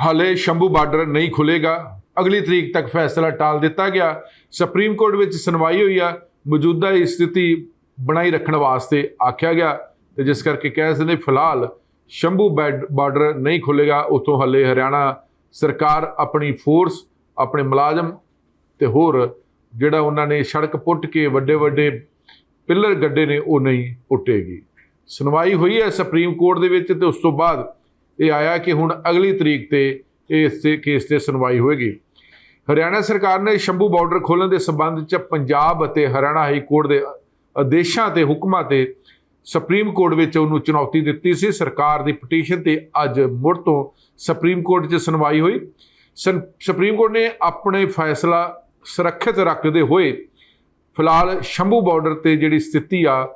ਹਾਲੇ ਸ਼ੰਭੂ ਬਾਰਡਰ ਨਹੀਂ ਖੁੱਲੇਗਾ ਅਗਲੀ ਤਰੀਕ ਤੱਕ ਫੈਸਲਾ ਟਾਲ ਦਿੱਤਾ ਗਿਆ। ਸੁਪਰੀਮ ਕੋਰਟ ਵਿੱਚ ਸੁਣਵਾਈ ਹੋਈ ਆ। ਮੌਜੂਦਾ ਸਥਿਤੀ ਬਣਾਈ ਰੱਖਣ ਵਾਸਤੇ ਆਖਿਆ ਗਿਆ। ਤੇ ਜਿਸ ਕਰਕੇ ਕਹਿ ਸਕਦੇ ਫਿਲਹਾਲ ਸ਼ੰਭੂ ਬੈਡ- ਬਾਰਡਰ ਨਹੀਂ ਖੁੱਲੇਗਾ ਉਤੋਂ ਹੱਲੇ ਹਰਿਆਣਾ ਸਰਕਾਰ ਆਪਣੀ ਫੋਰਸ, ਆਪਣੇ ਮੁਲਾਜ਼ਮ ਤੇ ਹੋਰ ਜਿਹੜਾ ਉਹਨਾਂ ਨੇ ਸੜਕ ਪੁੱਟ ਕੇ ਵੱਡੇ ਵੱਡੇ ਪਿੱਲਰ ਗੱਡੇ ਨੇ, ਉਹ ਨਹੀਂ ਪੁੱਟੇਗੀ। ਸੁਣਵਾਈ ਹੋਈ ਹੈ ਸੁਪਰੀਮ ਕੋਰਟ ਦੇ ਵਿੱਚ ਤੇ ਉਸ ਤੋਂ ਬਾਅਦ ਇਹ ਆਇਆ ਕਿ ਹੁਣ ਅਗਲੀ ਤਰੀਕ ਤੇ ਇਸ ਕੇਸ ਤੇ ਸੁਣਵਾਈ ਹੋਏਗੀ। ਹਰਿਆਣਾ ਸਰਕਾਰ ਨੇ ਸ਼ੰਭੂ ਬਾਰਡਰ ਖੋਲ੍ਹਣ ਦੇ ਸਬੰਧ 'ਚ ਪੰਜਾਬ ਅਤੇ ਹਰਿਆਣਾ ਹਾਈ ਕੋਰਟ ਦੇ ਆਦੇਸ਼ਾਂ ਤੇ ਹੁਕਮਾਂ ਤੇ ਸੁਪਰੀਮ ਕੋਰਟ ਵਿੱਚ ਉਹਨੂੰ ਚੁਣੌਤੀ ਦਿੱਤੀ ਸੀ। ਸਰਕਾਰ ਦੀ ਪਟੀਸ਼ਨ ਤੇ ਅੱਜ ਮੁੜ ਤੋਂ ਸੁਪਰੀਮ ਕੋਰਟ 'ਚ ਸੁਣਵਾਈ ਹੋਈ। ਸਨ- ਸੁਪਰੀਮ ਕੋਰਟ ਨੇ ਆਪਣੇ ਫੈਸਲਾ ਸੁਰੱਖਿਅਤ ਰੱਖਦੇ ਹੋਏ ਫਿਲਹਾਲ ਸ਼ੰਭੂ ਬਾਰਡਰ ਤੇ ਜਿਹੜੀ ਸਥਿਤੀ ਆ,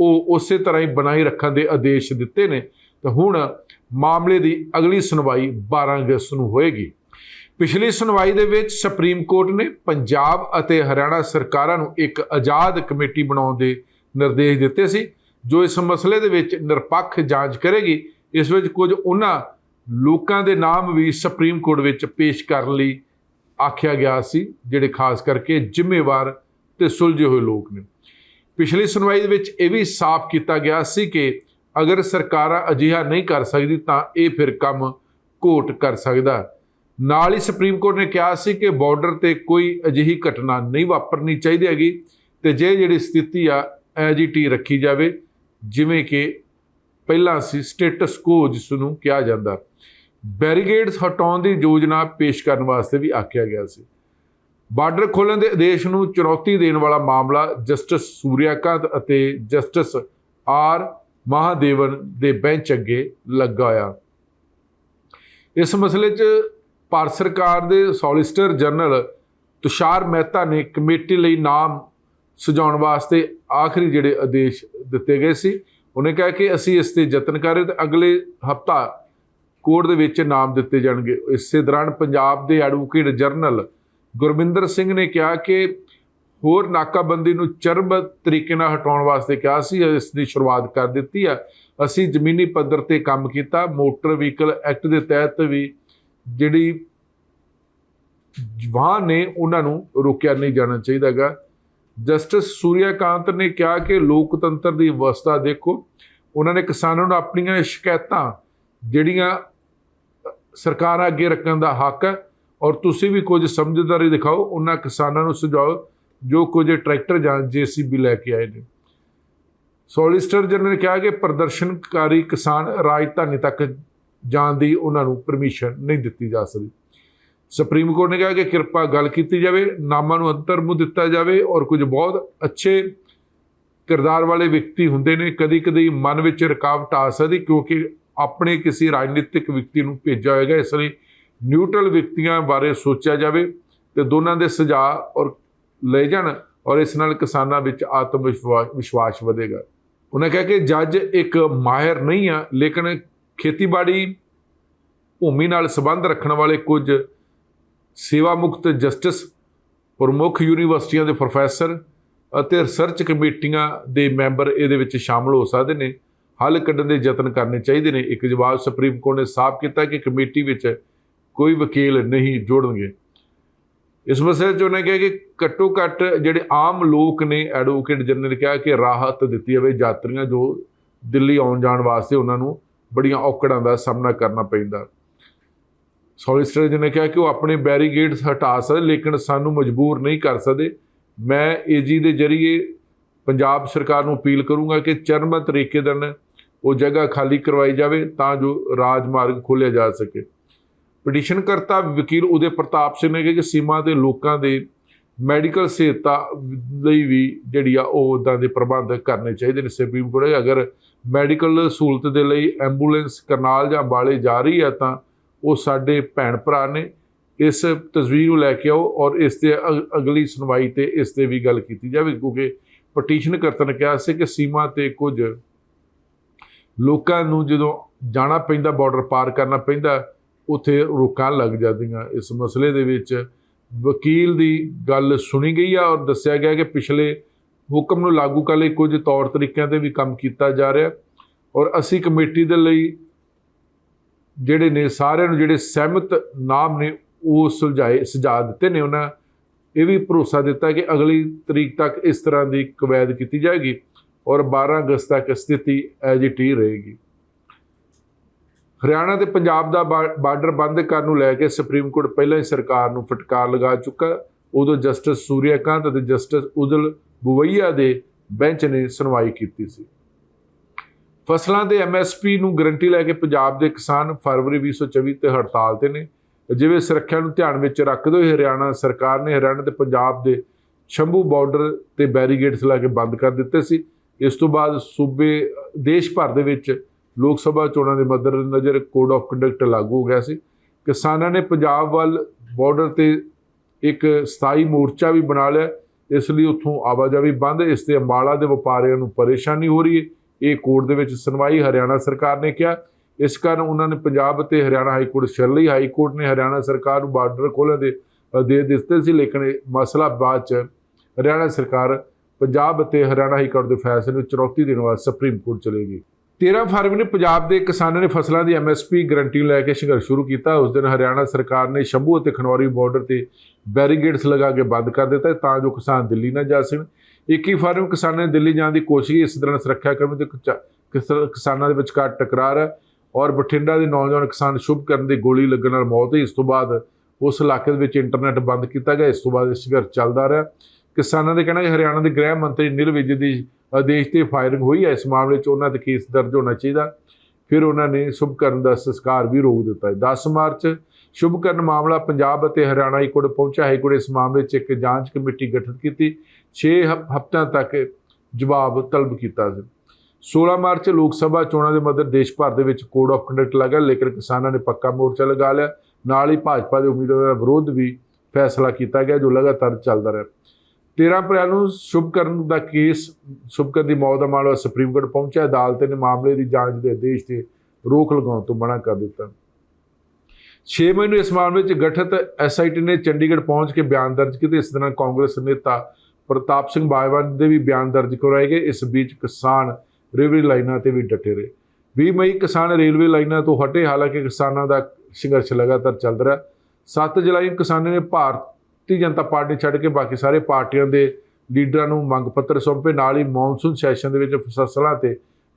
ਉਹ ਉਸੇ ਤਰ੍ਹਾਂ ਹੀ ਬਣਾਈ ਰੱਖਣ ਦੇ ਆਦੇਸ਼ ਦਿੱਤੇ ਨੇ। ਤਾਂ ਹੁਣ ਮਾਮਲੇ ਦੀ ਅਗਲੀ ਸੁਣਵਾਈ 12 ਅਗਸਤ ਨੂੰ ਹੋਏਗੀ। ਪਿਛਲੀ ਸੁਣਵਾਈ ਦੇ ਵਿੱਚ ਸੁਪਰੀਮ ਕੋਰਟ ਨੇ ਪੰਜਾਬ ਅਤੇ ਹਰਿਆਣਾ ਸਰਕਾਰਾਂ ਨੂੰ ਇੱਕ ਆਜ਼ਾਦ ਕਮੇਟੀ ਬਣਾਉਣ ਦੇ ਨਿਰਦੇਸ਼ ਦਿੱਤੇ ਸੀ, ਜੋ ਇਸ ਮਸਲੇ ਦੇ ਵਿੱਚ ਨਿਰਪੱਖ ਜਾਂਚ ਕਰੇਗੀ। ਇਸ ਵਿੱਚ ਕੁਝ ਉਹਨਾਂ ਲੋਕਾਂ ਦੇ ਨਾਮ ਵੀ ਸੁਪਰੀਮ ਕੋਰਟ ਵਿੱਚ ਪੇਸ਼ ਕਰਨ ਲਈ ਆਖਿਆ ਗਿਆ ਸੀ, ਜਿਹੜੇ ਖਾਸ ਕਰਕੇ ਜ਼ਿੰਮੇਵਾਰ ਤੇ ਸੁਲਝੇ ਹੋਏ ਲੋਕ ਨੇ। ਪਿਛਲੀ ਸੁਣਵਾਈ ਦੇ ਵਿੱਚ ਇਹ ਵੀ ਸਾਫ਼ ਕੀਤਾ ਗਿਆ ਸੀ ਕਿ ਅਗਰ ਸਰਕਾਰਾਂ ਅਜਿਹਾ ਨਹੀਂ ਕਰ ਸਕਦੀ ਤਾਂ ਇਹ ਫਿਰ ਕੰਮ ਕੋਰਟ ਕਰ ਸਕਦਾ ਨਾਲ ਹੀ ਸੁਪਰੀਮ ਕੋਰਟ ਨੇ ਕਿਹਾ ਸੀ ਕਿ ਬਾਰਡਰ ਤੇ ਕੋਈ ਅਜਿਹੀ ਘਟਨਾ ਨਹੀਂ ਵਾਪਰਨੀ ਚਾਹੀਦੀ ਹੈਗੀ ਤੇ ਜੇ ਜਿਹੜੀ ਸਥਿਤੀ ਆ ਐਜੀਟੀ ਰੱਖੀ ਜਾਵੇ, ਜਿਵੇਂ ਕਿ ਪਹਿਲਾਂ ਸੀ ਸਟੇਟਸ ਕੋ ਜਿਸ ਨੂੰ ਕਿਹਾ ਜਾਂਦਾ। ਬੈਰੀਗੇਡਸ ਹਟਾਉਣ ਦੀ ਯੋਜਨਾ ਪੇਸ਼ ਕਰਨ ਵਾਸਤੇ ਵੀ ਆਖਿਆ ਗਿਆ ਸੀ। ਬਾਰਡਰ ਖੋਲ੍ਹਣ ਦੇ ਆਦੇਸ਼ ਨੂੰ ਚੁਣੌਤੀ ਦੇਣ ਵਾਲਾ ਮਾਮਲਾ ਜਸਟਿਸ ਸੂਰਿਆਕਾਂਤ ਅਤੇ ਜਸਟਿਸ ਆਰ ਮਹਾਦੇਵਨ ਦੇ ਬੈਂਚ ਅੱਗੇ ਲੱਗਾ ਹੋਇਆ ਇਸ ਮਸਲੇ 'ਚ ਭਾਰਤ ਸਰਕਾਰ ਦੇ ਸੋਲਿਸਟਰ ਜਨਰਲ ਤੁਸ਼ਾਰ ਮਹਿਤਾ ਨੇ ਕਮੇਟੀ ਲਈ ਨਾਮ ਸੁਝਾਉਣ ਵਾਸਤੇ ਆਖਰੀ ਜਿਹੜੇ ਆਦੇਸ਼ ਦਿੱਤੇ ਗਏ ਸੀ। ਉਹਨੇ ਕਿਹਾ ਕਿ ਅਸੀਂ ਇਸ ਤੇ ਯਤਨ ਕਰ ਰਹੇ ਤੇ ਅਗਲੇ ਹਫਤਾ ਕੋਰਟ ਦੇ ਵਿੱਚ ਨਾਮ ਦਿੱਤੇ ਜਾਣਗੇ। ਇਸੇ ਦੌਰਾਨ ਪੰਜਾਬ ਦੇ ਐਡਵੋਕੇਟ ਜਨਰਲ ਗੁਰਮਿੰਦਰ ਸਿੰਘ ਨੇ ਕਿਹਾ ਕਿ ਹੋਰ ਨਾਕਾਬੰਦੀ ਨੂੰ ਚਰਬਤ ਤਰੀਕੇ ਨਾਲ ਹਟਾਉਣ ਵਾਸਤੇ ਕਿਹਾ ਸੀ, ਇਸ ਦੀ ਸ਼ੁਰੂਆਤ ਕਰ ਦਿੱਤੀ ਆ ਅਸੀਂ ਜ਼ਮੀਨੀ ਪੱਧਰ ਤੇ ਕੰਮ ਕੀਤਾ, ਮੋਟਰ ਵਹੀਕਲ ਐਕਟ ਦੇ ਤਹਿਤ ਵੀ ਜਿਹੜੀ ਵਾਹਨ ਨੇ ਉਹਨਾਂ ਨੂੰ ਰੋਕਿਆ ਨਹੀਂ ਜਾਣਾ ਚਾਹੀਦਾਗਾ ਜਸਟਿਸ ਸੂਰਿਆਕਾਂਤ ਨੇ ਕਿਹਾ ਕਿ ਲੋਕਤੰਤਰ ਦੀ ਅਵਸਥਾ ਦੇਖੋ। ਉਹਨਾਂ ਨੇ ਕਿਸਾਨਾਂ ਨੂੰ ਆਪਣੀਆਂ ਸ਼ਿਕਾਇਤਾਂ ਜਿਹੜੀਆਂ ਸਰਕਾਰਾਂ ਅੱਗੇ ਰੱਖਣ ਦਾ ਹੱਕ ਹੈ, ਔਰ ਤੁਸੀਂ ਵੀ ਕੁਝ ਸਮਝਦਾਰੀ ਦਿਖਾਓ, ਉਹਨਾਂ ਕਿਸਾਨਾਂ ਨੂੰ ਸੁਝਾਓ। ਜੋ ਕੁਝ ਟਰੈਕਟਰ ਜਾਂ ਜੀਸੀਬੀ ਲੈ ਕੇ ਆਏ ਨੇ। ਸੋਲਿਸਟਰ ਜਨਰਲ ਨੇ ਕਿਹਾ ਕਿ ਪ੍ਰਦਰਸ਼ਨਕਾਰੀ ਕਿਸਾਨ ਰਾਜਧਾਨੀ ਤੱਕ ਜਾਣ ਦੀ ਉਹਨਾਂ ਨੂੰ ਪਰਮਿਸ਼ਨ ਨਹੀਂ ਦਿੱਤੀ ਜਾ ਸਕਦੀ ਸੁਪਰੀਮ ਕੋਰਟ ਨੇ ਕਿਹਾ ਕਿ ਕਿਰਪਾ ਗੱਲ ਕੀਤੀ ਜਾਵੇ, ਨਾਮਾਂ ਨੂੰ ਅੰਤਰਮੁ ਦਿੱਤਾ ਜਾਵੇ ਔਰ ਕੁਝ ਬਹੁਤ ਅੱਛੇ ਕਿਰਦਾਰ ਵਾਲੇ ਵਿਅਕਤੀ ਹੁੰਦੇ ਨੇ ਕਦੀ ਕਦੀ ਮਨ ਵਿੱਚ ਰੁਕਾਵਟ ਆ ਸਕਦੀ ਕਿਉਂਕਿ ਆਪਣੇ ਕਿਸੇ ਰਾਜਨੀਤਿਕ ਵਿਅਕਤੀ ਨੂੰ ਭੇਜਿਆ ਹੋਏਗਾ, ਇਸ ਲਈ ਨਿਊਟਰਲ ਵਿਅਕਤੀਆਂ ਬਾਰੇ ਸੋਚਿਆ ਜਾਵੇ ਤੇ ਦੋਨਾਂ ਦੇ ਸੁਝਾਅ ਔਰ ਲੈ ਜਾਣ ਔਰ ਇਸ ਨਾਲ ਕਿਸਾਨਾਂ ਵਿੱਚ ਆਤਮ ਵਿਸ਼ਵਾਸ ਵਿਸ਼ਵਾਸ ਵਧੇਗਾ। ਉਹਨਾਂ ਕਿਹਾ ਕਿ ਜੱਜ ਇੱਕ ਮਾਹਿਰ ਨਹੀਂ ਆ, ਲੇਕਿਨ ਖੇਤੀਬਾੜੀ ਭੂਮੀ ਨਾਲ ਸੰਬੰਧ ਰੱਖਣ ਵਾਲੇ ਕੁਝ ਸੇਵਾ ਮੁਕਤ ਜਸਟਿਸ, ਪ੍ਰਮੁੱਖ ਯੂਨੀਵਰਸਿਟੀਆਂ ਦੇ ਪ੍ਰੋਫੈਸਰ ਅਤੇ ਰਿਸਰਚ ਕਮੇਟੀਆਂ ਦੇ ਮੈਂਬਰ ਇਹਦੇ ਵਿੱਚ ਸ਼ਾਮਲ ਹੋ ਸਕਦੇ ਨੇ। ਹੱਲ ਕੱਢਣ ਦੇ ਯਤਨ ਕਰਨੇ ਚਾਹੀਦੇ ਨੇ। ਇੱਕ ਜਵਾਬ ਸੁਪਰੀਮ ਕੋਰਟ ਨੇ ਸਾਫ਼ ਕੀਤਾ ਕਿ ਕਮੇਟੀ ਵਿੱਚ ਕੋਈ ਵਕੀਲ ਨਹੀਂ ਜੋੜਨਗੇ। ਇਸ ਮਸਲੇ 'ਚ ਉਹਨੇ ਕਿਹਾ ਕਿ ਘੱਟੋ ਘੱਟ ਜਿਹੜੇ ਆਮ ਲੋਕ ਨੇ ਐਡਵੋਕੇਟ ਜਨਰਲ ਨੇ ਕਿਹਾ ਕਿ ਰਾਹਤ ਦਿੱਤੀ ਜਾਵੇ ਯਾਤਰੀਆਂ ਜੋ ਦਿੱਲੀ ਆਉਣ ਜਾਣ ਵਾਸਤੇ ਉਹਨਾਂ ਨੂੰ ਬੜੀਆਂ ਔਕੜਾਂ ਦਾ ਸਾਹਮਣਾ ਕਰਨਾ ਪੈਂਦਾ। ਸੋਲਿਸਟਰ ਜੀ ਨੇ ਕਿਹਾ ਕਿ ਉਹ ਆਪਣੇ ਬੈਰੀਗੇਡਸ ਹਟਾ ਸਕਦੇ ਲੇਕਿਨ ਸਾਨੂੰ ਮਜਬੂਰ ਨਹੀਂ ਕਰ ਸਕਦੇ। ਮੈਂ ਏਜੀ ਦੇ ਜਰੀਏ ਪੰਜਾਬ ਸਰਕਾਰ ਨੂੰ ਅਪੀਲ ਕਰੂੰਗਾ ਕਿ ਚਰਮਤ ਤਰੀਕੇ ਨਾਲ ਉਹ ਜਗ੍ਹਾ ਖਾਲੀ ਕਰਵਾਈ ਜਾਵੇ ਤਾਂ ਜੋ ਰਾਜਮਾਰਗ ਖੋਲ੍ਹਿਆ ਜਾ ਸਕੇ। ਪਟੀਸ਼ਨ ਕਰਤਾ, ਵਕੀਲ ਉਦੇ ਪ੍ਰਤਾਪ ਸਿੰਘ ਨੇ ਕਿਹਾ ਕਿ ਸੀਮਾ ਦੇ ਲੋਕਾਂ ਦੇ ਮੈਡੀਕਲ ਸਹਾਇਤਾ ਲਈ ਵੀ ਜਿਹੜੀ ਆ ਉਹ ਉਦਾਂ ਦੇ ਪ੍ਰਬੰਧ ਕਰਨੇ ਚਾਹੀਦੇ ਨੇ ਸੁਪਰੀਮ ਕੋਰਟ ਅਗਰ ਮੈਡੀਕਲ ਸਹੂਲਤ ਦੇ ਲਈ ਐਂਬੂਲੈਂਸ ਕਰਨਾਲ ਜਾਂ ਅੰਬਾਲੇ ਜਾ ਰਹੀ ਹੈ ਤਾਂ ਉਹ ਸਾਡੇ ਭੈਣ ਭਰਾ ਨੇ ਇਸ ਤਸਵੀਰ ਨੂੰ ਲੈ ਕੇ ਆਓ ਔਰ ਇਸ ਤੇ ਅਗ- ਅਗਲੀ ਸੁਣਵਾਈ ਤੇ ਇਸ ਤੇ ਵੀ ਗੱਲ ਕੀਤੀ ਜਾਵੇ, ਕਿਉਂਕਿ ਪਟੀਸ਼ਨ ਕਰਤਾ ਨੇ ਕਿਹਾ ਸੀ ਕਿ ਸੀਮਾ ਤੇ ਕੁਝ ਲੋਕਾਂ ਨੂੰ ਜਦੋਂ ਜਾਣਾ ਪੈਂਦਾ, ਬਾਰਡਰ ਪਾਰ ਕਰਨਾ ਪੈਂਦਾ ਉੱਥੇ ਰੋਕਾਂ ਲੱਗ ਜਾਂਦੀਆਂ। ਇਸ ਮਸਲੇ ਦੇ ਵਿੱਚ ਵਕੀਲ ਦੀ ਗੱਲ ਸੁਣੀ ਗਈ ਆ ਔਰ ਦੱਸਿਆ ਗਿਆ ਕਿ ਪਿਛਲੇ ਹੁਕਮ ਨੂੰ ਲਾਗੂ ਕਰਨ ਲਈ ਕੁਝ ਤੌਰ ਤਰੀਕਿਆਂ ਤੇ ਵੀ ਕੰਮ ਕੀਤਾ ਜਾ ਰਿਹਾ। ਔਰ ਅਸੀਂ ਕਮੇਟੀ ਦੇ ਲਈ ਜਿਹੜੇ ਨੇ, ਸਾਰਿਆਂ ਨੂੰ ਜਿਹੜੇ ਸਹਿਮਤ ਨਾਮ ਨੇ, ਉਹ ਸੁਲਝਾਏ ਸੁਝਾ ਦਿੱਤੇ ਨੇ। ਉਹਨਾਂ ਇਹ ਵੀ ਭਰੋਸਾ ਦਿੱਤਾ ਕਿ ਅਗਲੀ ਤਰੀਕ ਤੱਕ ਇਸ ਤਰ੍ਹਾਂ ਦੀ ਕਵੈਦ ਕੀਤੀ ਜਾਏਗੀ ਔਰ 12 ਅਗਸਤ ਤੱਕ ਸਥਿਤੀ ਐਜ ਇਟ ਹੀ ਰਹੇਗੀ। ਹਰਿਆਣਾ ਤੇ ਪੰਜਾਬ ਦਾ ਬਾ- ਬਾਰਡਰ ਬੰਦ ਕਰਨ ਨੂੰ ਲੈ ਕੇ ਸੁਪਰੀਮ ਕੋਰਟ ਪਹਿਲਾਂ ਹੀ ਸਰਕਾਰ ਨੂੰ ਫਟਕਾਰ ਲਗਾ ਚੁੱਕਾ ਉਦੋਂ ਜਸਟਿਸ ਸੂਰਿਆਕਾਂਤ ਅਤੇ ਜਸਟਿਸ ਉਜਲ ਬੁਵਈਆ ਦੇ ਬੈਂਚ ਨੇ ਸੁਣਵਾਈ ਕੀਤੀ ਸੀ। ਫਸਲਾਂ ਦੇ ਐਮਐਸਪੀ ਨੂੰ ਗਰੰਟੀ ਲੈ ਕੇ ਪੰਜਾਬ ਦੇ ਕਿਸਾਨ ਫਰਵਰੀ 2024 ਤੇ ਹੜਤਾਲ ਤੇ ਨੇ। ਜਿਵੇਂ ਸੁਰੱਖਿਆ ਨੂੰ ਧਿਆਨ ਵਿੱਚ ਰੱਖਦੇ ਹੋਏ ਹਰਿਆਣਾ ਸਰਕਾਰ ਨੇ ਹਰਿਆਣਾ ਤੇ ਪੰਜਾਬ ਦੇ ਸ਼ੰਭੂ ਬਾਰਡਰ ਤੇ ਬੈਰੀਗੇਡਸ ਲਾ ਕੇ ਬੰਦ ਕਰ ਦਿੱਤੇ ਸੀ। ਇਸ ਤੋਂ ਬਾਅਦ ਸੂਬੇ, ਦੇਸ਼ ਭਰ ਦੇ ਵਿੱਚ ਲੋਕ ਸਭਾ ਚੋਣਾਂ ਦੇ ਮੱਦੇਨਜ਼ਰ ਕੋਡ ਆਫ ਕੰਡਕਟ ਲਾਗੂ ਹੋ ਗਿਆ ਸੀ। ਕਿਸਾਨਾਂ ਨੇ ਪੰਜਾਬ ਵੱਲ ਬਾਰਡਰ ਤੇ ਇੱਕ ਸਥਾਈ ਮੋਰਚਾ ਵੀ ਬਣਾ ਲਿਆ। ਇਸ ਲਈ ਉੱਥੋਂ ਆਵਾਜਾਈ ਬੰਦ ਇਸ ਤੇ ਅੰਬਾਲਾ ਦੇ ਵਪਾਰੀਆਂ ਨੂੰ ਪਰੇਸ਼ਾਨੀ ਹੋ ਰਹੀ ਹੈ। ਇਹ ਕੋਰਟ ਦੇ ਵਿੱਚ ਸੁਣਵਾਈ ਹਰਿਆਣਾ ਸਰਕਾਰ ਨੇ ਕਿਹਾ। ਇਸ ਕਾਰਨ ਉਹਨਾਂ ਨੇ ਪੰਜਾਬ ਅਤੇ ਹਰਿਆਣਾ ਹਾਈ ਕੋਰਟ ਛੱਡ ਹਾਈ ਕੋਰਟ ਨੇ ਹਰਿਆਣਾ ਸਰਕਾਰ ਨੂੰ ਬਾਰਡਰ ਖੋਲ੍ਹਣ ਦੇ ਆਦੇਸ਼ ਦਿੱਤੇ ਸੀ। ਲੇਕਿਨ ਇਹ ਮਸਲਾ ਬਾਅਦ ਚ ਹਰਿਆਣਾ ਸਰਕਾਰ ਪੰਜਾਬ ਅਤੇ ਹਰਿਆਣਾ ਹਾਈ ਕੋਰਟ ਦੇ ਫੈਸਲੇ ਨੂੰ ਚੁਣੌਤੀ ਦੇਣ ਵਾਸਤੇ ਸੁਪਰੀਮ ਕੋਰਟ ਚਲੇਗੀ 13 ਫਰਵਰੀ ਨੂੰ ਪੰਜਾਬ ਦੇ ਕਿਸਾਨਾਂ ਨੇ ਫਸਲਾਂ ਦੀ ਐਮਐਸਪੀ ਗਰੰਟੀ ਨੂੰ ਲੈ ਕੇ ਸੰਘਰਸ਼ ਸ਼ੁਰੂ ਕੀਤਾ। ਉਸ ਦਿਨ ਹਰਿਆਣਾ ਸਰਕਾਰ ਨੇ ਸ਼ੰਭੂ ਅਤੇ ਖਨੌਰੀ ਬਾਰਡਰ ਤੇ ਬੈਰੀਗੇਡਸ ਲਗਾ ਕੇ ਬੰਦ ਕਰ ਦਿੱਤਾ ਤਾਂ ਜੋ ਕਿਸਾਨ ਦਿੱਲੀ ਨਾ ਜਾ ਸਕਣ। 21 ਫਰਵਰੀ ਨੂੰ ਕਿਸਾਨਾਂ ਨੇ ਦਿੱਲੀ ਜਾਣ ਦੀ ਕੋਸ਼ਿਸ਼ ਇਸ ਦੌਰਾਨ ਸੁਰੱਖਿਆ ਕਰਮੀ ਤੇ ਕਿਸਾਨਾਂ ਦੇ ਵਿਚਕਾਰ ਟਕਰਾਰ ਹੈ ਔਰ ਬਠਿੰਡਾ ਦੇ ਨੌਜਵਾਨ ਕਿਸਾਨ ਸ਼ੁਭ ਕਰਨ ਦੀ ਗੋਲੀ ਲੱਗਣ ਨਾਲ ਮੌਤ ਹੋਈ। ਇਸ ਤੋਂ ਬਾਅਦ ਉਸ ਇਲਾਕੇ ਦੇ ਵਿੱਚ ਇੰਟਰਨੈਟ ਬੰਦ ਕੀਤਾ ਗਿਆ। ਇਸ ਤੋਂ ਬਾਅਦ ਇਹ ਸੰਘਰਸ਼ ਚੱਲਦਾ ਰਿਹਾ। ਕਿਸਾਨਾਂ ਦੇ ਕਹਿਣਾ ਕਿ ਹਰਿਆਣਾ ਦੇ ਗ੍ਰਹਿ ਮੰਤਰੀ ਨਿਲ ਵਿਜੇ ਦੀ ਆਦੇਸ਼ ਤੇ ਫਾਇਰਿੰਗ ਹੋਈ ਹੈ ਇਸ ਮਾਮਲੇ 'ਚ ਉਹਨਾਂ ਤੇ ਕੇਸ ਦਰਜ ਹੋਣਾ ਚਾਹੀਦਾ। ਫਿਰ ਉਹਨਾਂ ਨੇ ਸ਼ੁਭਕਰਨ ਦਾ ਸੰਸਕਾਰ ਵੀ ਰੋਕ ਦਿੱਤਾ ਹੈ। 10 ਮਾਰਚ, ਸ਼ੁਭਕਰਨ ਮਾਮਲਾ ਪੰਜਾਬ ਅਤੇ ਹਰਿਆਣਾ ਹਾਈ ਕੋਰਟ ਪਹੁੰਚਿਆ। ਹਾਈ ਕੋਰਟ ਇਸ ਮਾਮਲੇ 'ਚ ਇੱਕ ਜਾਂਚ ਕਮੇਟੀ ਗਠਿਤ ਕੀਤੀ। 6 ਹਫ਼ਤਿਆਂ ਤੱਕ ਜਵਾਬ ਤਲਬ ਕੀਤਾ ਸੀ। 16 ਮਾਰਚ ਲੋਕ ਸਭਾ ਚੋਣਾਂ ਦੇ ਮੱਦੇ ਦੇਸ਼ ਭਰ ਦੇ ਵਿੱਚ ਕੋਡ ਆਫ ਕੰਡਕਟ ਲੱਗਾ, ਲੇਕਿਨ ਕਿਸਾਨਾਂ ਨੇ ਪੱਕਾ ਮੋਰਚਾ ਲਗਾ ਲਿਆ। ਨਾਲ ਹੀ ਭਾਜਪਾ ਦੇ ਉਮੀਦਵਾਰਾਂ ਦਾ ਵਿਰੋਧ ਵੀ ਫੈਸਲਾ ਕੀਤਾ ਗਿਆ, ਜੋ ਲਗਾਤਾਰ ਚੱਲਦਾ ਰਿਹਾ। 13 ਅਪ੍ਰੈਲ ਨੂੰ ਸ਼ੁਭਕਰਨ ਦਾ ਕੇਸ ਸ਼ੁਭਕਰਨ ਦੀ ਮੌਤ ਦਾ ਮਾਮਲਾ ਸੁਪਰੀਮ ਕੋਰਟ ਪਹੁੰਚਿਆ। ਅਦਾਲਤ ਨੇ ਮਾਮਲੇ ਦੀ ਜਾਂਚ ਦੇ ਆਦੇਸ਼ ਤੇ ਰੋਕ ਲਗਾਉਣ ਤੋਂ ਮਨਾ ਕਰ ਦਿੱਤਾ। 6 ਮਈ ਨੂੰ ਇਸ ਮਾਮਲੇ 'ਚ ਗਠਿਤ ਐਸਆਈਟੀ ਨੇ ਚੰਡੀਗੜ੍ਹ ਪਹੁੰਚ ਕੇ ਬਿਆਨ ਦਰਜ ਕੀਤੇ। ਇਸ ਦੌਰਾਨ ਕਾਂਗਰਸ ਨੇਤਾ ਪ੍ਰਤਾਪ ਸਿੰਘ ਬਾਜਵਾ ਦੇ ਵੀ ਬਿਆਨ ਦਰਜ ਕਰਵਾਏ ਗਏ। ਇਸ ਵਿੱਚ ਕਿਸਾਨ ਰੇਲਵੇ ਲਾਈਨਾਂ ਤੇ ਵੀ ਡਟੇ ਰਹੇ। 20 ਮਈ ਕਿਸਾਨ ਰੇਲਵੇ ਲਾਈਨਾਂ ਤੋਂ ਹਟੇ। ਹਾਲਾਂਕਿ ਕਿਸਾਨਾਂ ਦਾ ਸੰਘਰਸ਼ ਲਗਾਤਾਰ ਚੱਲ ਰਿਹਾ। 7 ਜੁਲਾਈ ਨੂੰ ਕਿਸਾਨਾਂ ਨੇ ਭਾਰਤ ਭਾਰਤੀ ਜਨਤਾ ਪਾਰਟੀ ਛੱਡ ਕੇ ਬਾਕੀ ਸਾਰੇ ਪਾਰਟੀਆਂ ਦੇ ਲੀਡਰਾਂ ਨੂੰ ਮੰਗ ਪੱਤਰ ਸੌਂਪੇ। ਨਾਲ ਹੀ ਮੌਨਸੂਨ ਸੈਸ਼ਨ ਦੇ ਵਿੱਚ ਫਸਲਾਂ ਤੇ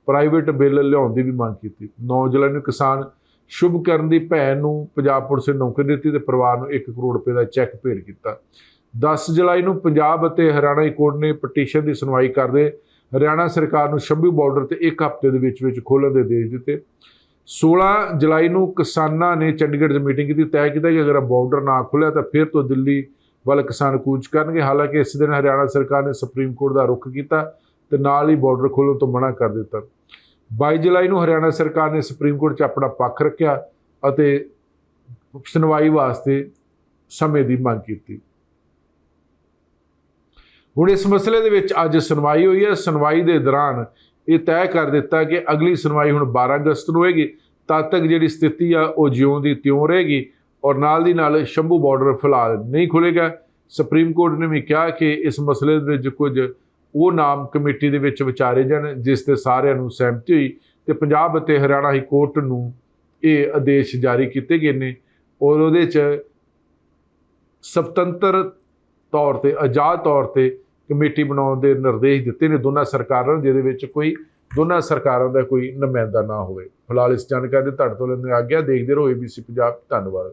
ਪ੍ਰਾਈਵੇਟ ਬਿੱਲ ਲਿਆਉਣ ਦੀ ਵੀ ਮੰਗ ਕੀਤੀ। 9 ਜੁਲਾਈ ਨੂੰ ਕਿਸਾਨ ਸ਼ੁਭ ਕਰਨ ਦੀ ਭੈਣ ਨੂੰ ਪੰਜਾਬ ਪੁਲਿਸ ਨੇ ਨੌਕਰੀ ਦਿੱਤੀ ਤੇ ਪਰਿਵਾਰ ਨੂੰ 1 ਕਰੋੜ ਰੁਪਏ ਦਾ ਚੈੱਕ ਭੇਟ ਕੀਤਾ। 10 ਜੁਲਾਈ ਨੂੰ ਪੰਜਾਬ ਅਤੇ ਹਰਿਆਣਾ ਹਾਈ ਕੋਰਟ ਨੇ ਪਟੀਸ਼ਨ ਦੀ ਸੁਣਵਾਈ ਕਰਦੇ ਹਰਿਆਣਾ ਸਰਕਾਰ ਨੂੰ ਸ਼ੰਭੂ ਬਾਰਡਰ ਤੇ ਇੱਕ ਹਫ਼ਤੇ ਦੇ ਵਿੱਚ ਵਿੱਚ ਖੋਲ੍ਹਣ ਦੇ ਆਦੇਸ਼ ਦਿੱਤੇ। 16 ਜੁਲਾਈ ਨੂੰ ਕਿਸਾਨਾਂ ਨੇ ਚੰਡੀਗੜ੍ਹ 'ਚ ਮੀਟਿੰਗ ਕੀਤੀ, ਤੈਅ ਕੀਤਾ ਕਿ ਅਗਰ ਬਾਰਡਰ ਨਾ ਖੁੱਲਿਆ ਤਾਂ ਫਿਰ ਤੋਂ ਦਿੱਲੀ ਵੱਲ ਕਿਸਾਨ ਕੂਚ ਕਰਨਗੇ। ਹਾਲਾਂਕਿ ਇਸ ਦਿਨ ਹਰਿਆਣਾ ਸਰਕਾਰ ਨੇ ਸੁਪਰੀਮ ਕੋਰਟ ਦਾ ਰੁਖ ਕੀਤਾ ਤੇ ਨਾਲ ਹੀ ਬਾਰਡਰ ਖੋਲ੍ਹਣ ਤੋਂ ਮਨਾ ਕਰ ਦਿੱਤਾ। 22 ਜੁਲਾਈ ਨੂੰ ਹਰਿਆਣਾ ਸਰਕਾਰ ਨੇ ਸੁਪਰੀਮ ਕੋਰਟ 'ਚ ਆਪਣਾ ਪੱਖ ਰੱਖਿਆ ਅਤੇ ਸੁਣਵਾਈ ਵਾਸਤੇ ਸਮੇਂ ਦੀ ਮੰਗ ਕੀਤੀ। ਹੁਣ ਇਸ ਮਸਲੇ ਦੇ ਵਿੱਚ ਅੱਜ ਸੁਣਵਾਈ ਹੋਈ ਹੈ। ਸੁਣਵਾਈ ਦੇ ਦੌਰਾਨ ਇਹ ਤੈਅ ਕਰ ਦਿੱਤਾ ਕਿ ਅਗਲੀ ਸੁਣਵਾਈ ਹੁਣ 12 ਅਗਸਤ ਨੂੰ ਹੋਏਗੀ, ਤਦ ਤੱਕ ਜਿਹੜੀ ਸਥਿਤੀ ਆ, ਉਹ ਜਿਉਂ ਦੀ ਤਿਉਂ ਰਹੇਗੀ ਔਰ ਨਾਲ ਦੀ ਨਾਲ ਸ਼ੰਭੂ ਬਾਰਡਰ ਫਿਲਹਾਲ ਨਹੀਂ ਖੁੱਲੇਗਾ ਸੁਪਰੀਮ ਕੋਰਟ ਨੇ ਵੀ ਕਿਹਾ ਕਿ ਇਸ ਮਸਲੇ ਦੇ ਵਿੱਚ ਕੁਝ ਉਹ ਨਾਮ ਕਮੇਟੀ ਦੇ ਵਿੱਚ ਵਿਚਾਰੇ ਜਾਣ, ਜਿਸ ਤੇ ਸਾਰਿਆਂ ਨੂੰ ਸਹਿਮਤੀ ਹੋਈ ਤੇ ਪੰਜਾਬ ਅਤੇ ਹਰਿਆਣਾ ਹਾਈ ਕੋਰਟ ਨੂੰ ਇਹ ਆਦੇਸ਼ ਜਾਰੀ ਕੀਤੇ ਗਏ ਨੇ ਔਰ ਉਹਦੇ 'ਚ ਸੁਤੰਤਰ ਤੌਰ ਤੇ, ਆਜ਼ਾਦ ਤੌਰ ਤੇ ਕਮੇਟੀ ਬਣਾਉਣ ਦੇ ਨਿਰਦੇਸ਼ ਦਿੱਤੇ ਨੇ ਦੋਨਾਂ ਸਰਕਾਰਾਂ ਨੂੰ, ਜਿਹਦੇ ਵਿੱਚ ਕੋਈ ਦੋਨਾਂ ਸਰਕਾਰਾਂ ਦਾ ਕੋਈ ਨੁਮਾਇੰਦਾ ਨਾ ਹੋਵੇ। ਫਿਲਹਾਲ ਇਸ ਜਾਣਕਾਰੀ ਦੇ ਤੁਹਾਡੇ ਤੋਂ ਲੈਂਦੇ ਆਗਿਆ, ਦੇਖਦੇ ਰਹੋ ABC ਪੰਜਾਬ। ਧੰਨਵਾਦ।